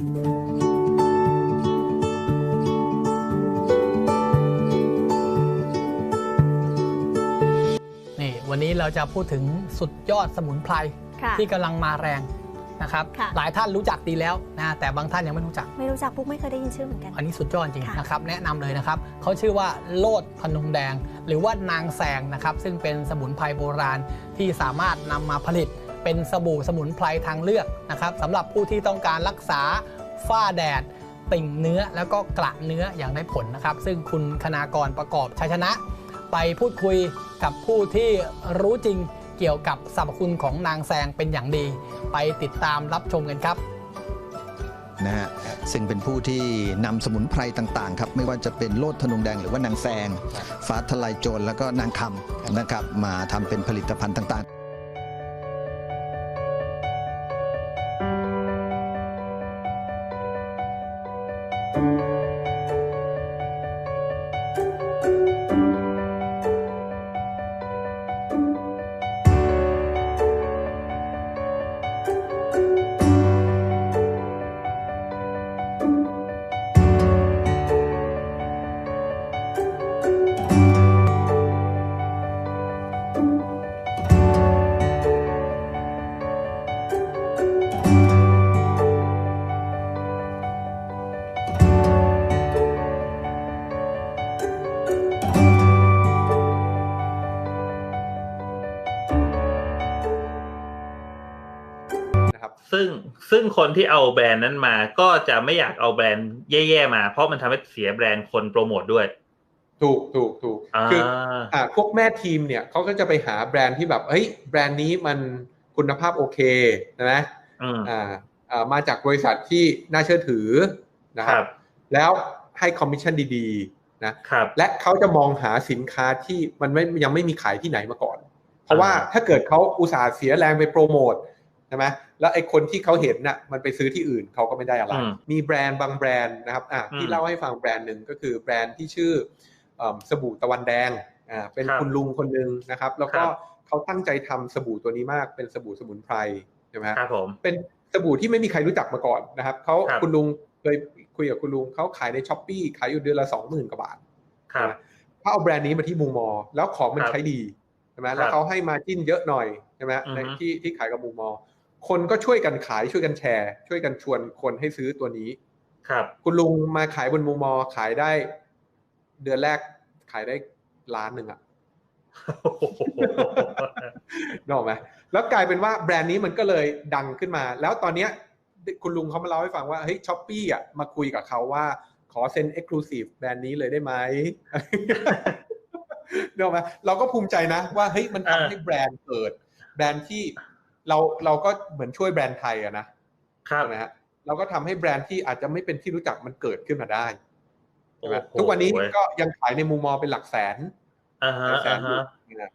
นี่วันนี้เราจะพูดถึงสุดยอดสมุนไพรค่ะที่กำลังมาแรงนะครับค่ะหลายท่านรู้จักดีแล้วนะแต่บางท่านยังไม่รู้จัก ไม่รู้จักปุ๊กไม่เคยได้ยินชื่อเหมือนกัน อันนี้สุดยอดจริงค่ะนะครับแนะนำเลยนะครับเขาชื่อว่าโลดพนงแดง หรือว่านางแซงนะครับซึ่งเป็นสมุนไพรโบราณที่สามารถนำมาผลิต เป็นสบู่สมุนไพรทางเลือกนะครับสำหรับผู้ที่ต้องการรักษาฝ้าแดด ติ่งเนื้อแล้วก็กระเนื้ออย่างได้ผลนะครับ ซึ่งคุณคณากรประกอบชัยชนะ ไปพูดคุยกับผู้ที่รู้จริงเกี่ยวกับสรรพคุณของนางแซงเป็นอย่างดี ไปติดตามรับชมกันครับนะฮะซึ่งเป็นผู้ที่นำสมุนไพรต่างๆครับไม่ว่าจะเป็นโลดธนงแดงหรือว่านางแซงฟ้าทลายโจรแล้วก็นางคำนะครับมาทำเป็นผลิตภัณฑ์ต่างๆ นะ ครับ ซึ่งซึ่งคนที่เอาแบรนด์นั้นมาก็จะไม่อยากเอาแบรนด์แย่ๆมา เพราะมันทำให้เสียแบรนด์คนโปรโมทด้วย ถูกถูกถูกอ่าคืออ่าพวกแม่ทีมเนี่ยเขาก็จะไปหาแบรนด์ที่แบบเฮ้ยแบรนด์นี้มันคุณภาพโอเคนะอืมอ่าอ่ามาจากบริษัทที่น่าเชื่อถือนะคครัรับบแล้วให้คอมมิชชั่นดีๆนะครับและเขาจะมองหาสินค้าที่มันไม่ยังไม่มีขายที่ไหนมาก่อน เพราะว่าอ่าถ้าเกิดเขาอุตส่าห์เสียแรงไปโปรโมท ใช่ไหมแล้วไอ้คนที่เขาเห็นน่ะมันไปซื้อที่อื่นเขาก็ไม่ได้อะไรอืมมีแบรนด์บางแบรนด์นะครับอะอืมที่เล่าให้ฟังแบรนด์หนึ่งก็คือแบรนด์ที่ชื่อเอิ่มสบู่ตะวันแดงอ่าเป็นครับคุณลุงคนหนึ่งนะครับ แล้วก็ครับเขาตั้งใจทำสบู่ตัวนี้มากเป็นสบู่สมุนไพรใช่ไหมฮะครับผมเป็นสบู่ที่ไม่มีใครรู้จักมาก่อนนะครับเขาครับคุณลุงเคยคุยกับคุณลุงเขาขายในช้อปปีขายอยู่เดือนละสองหมื่นกว่าบาทครับเขาเอาแบรนด์นี้มาที่มูมอ แล้วของมันครับใช้ดีใช่ไหมครับแล้วเขาให้มาจิ้นเยอะหน่อยใช่ไหมอือฮึในที่ที่ขายกับมูมอ คนก็ช่วยกันขายช่วยกันแชร์ ช่วยกันชวนคนให้ซื้อตัวนี้ ครับ คุณลุงมาขายบนมูมอขายได้ เดือนแรกขายได้ล้านหนึ่งอะนึกออกไหมแล้วกลายเป็นว่าแบรนด์นี้มันก็เลยดังขึ้นมา แล้วตอนเนี้ยคุณลุงเขามาเล่าให้ฟังว่าเฮ้ยช้อปปี้อะมาคุยกับเขาว่า ขอเซ็นเอ็กซ์คลูซีฟแบรนด์นี้เลยได้ไหมนึกออกไหมเราก็ภูมิใจนะว่าเฮ้ยมันทำให้แบรนด์เกิด แบรนด์ที่ เราเราก็เหมือนช่วยแบรนด์ไทยอะนะครับใช่ไหมฮะเราก็ทำให้แบรนด์ที่อาจจะไม่เป็นที่รู้จักมันเกิดขึ้นมาได้ใช่ไหมโอ้โหทุกวันนี้ก็ยังขายในมุมมองเป็นหลักแสนอ่าฮะหลักแสอ่านอยู่ฮะนะ